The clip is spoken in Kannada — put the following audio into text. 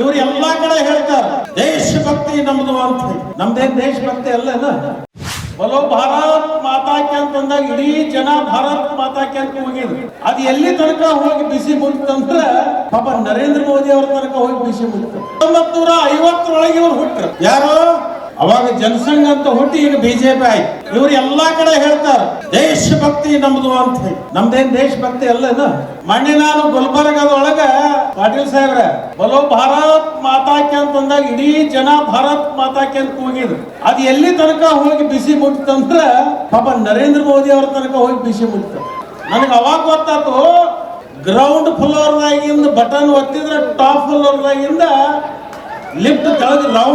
ಇವ್ರು ಎಲ್ಲಾ ಕಡೆ ಹೇಳ್ತಾರ, ದೇಶಭಕ್ತಿ ನಮ್ದು ಅಂತ. ನಮ್ದೇನ್ ದೇಶಭಕ್ತಿ ಅಲ್ಲ ಬಲೋ ಭಾರತ್ ಮಾತಾಕೆ ಅಂತಂದಾಗ ಇಡೀ ಜನ ಭಾರತ್ ಮಾತಾಕೆ ಅಂತ ಹೋಗಿದ್ರು ಅದ್ ಎಲ್ಲಿ ತನಕ ಹೋಗಿ ಬಿಸಿ ಮುಟ್ತಂದ್ರ ಪಾಪ ನರೇಂದ್ರ ಮೋದಿ ಅವ್ರ ತನಕ ಹೋಗಿ ಬಿಸಿ ಮುಟ್ತು. ಹತ್ತೊಂಬತ್ ನೂರ ಐವತ್ತರೊಳಗೆ ಇವ್ರು ಹುಟ್ಟರು ಯಾರು? ಅವಾಗ ಜನಸಂಘ ಅಂತ ಹುಟ್ಟಿ ಈಗ ಬಿಜೆಪಿ ಆಯ್ತು. ಇವ್ರು ಎಲ್ಲಾ ಕಡೆ ಹೇಳ್ತಾರ, ದೇಶಭಕ್ತಿ ನಮ್ದು ಅಂತ ನಮ್ದೇನ್ ದೇಶಭಕ್ತಿ ಅಲ್ಲನ ಮಣ್ಣಿನ ನಾನು ಗುಲ್ಬರ್ಗದೊಳಗ ಪಾಟೀಲ್ ಸಾಹೇಬ್ರ, ಬಲೋ ಭಾರತ್ ಮಾತಾಕೆ ಅಂತಂದಾಗ ಇಡೀ ಜನ ಭಾರತ್ ಮಾತಾಕೆ ಅಂತ ಹೋಗಿದ್ರು ಅದು ಎಲ್ಲಿ ತನಕ ಹೋಗಿ ಬಿಸಿ ಮುಟ್ಟಿತಂದ್ರ ಪಾಪ ನರೇಂದ್ರ ಮೋದಿ ಅವ್ರ ತನಕ ಹೋಗಿ ಬಿಸಿ ಮುಟ್ಟಿತ ನನಗೆ ಅವಾಗ ಗೊತ್ತಾತು ಗ್ರೌಂಡ್ ಫ್ಲೋರ್ದಾಗಿಂದ ಬಟನ್ ಒತ್ತಿದ್ರೆ ಟಾಪ್ ಫ್ಲೋರ್ದಾಗಿಂದ ಲಿಫ್ಟ್ ತೆಳಗೆ ರೌ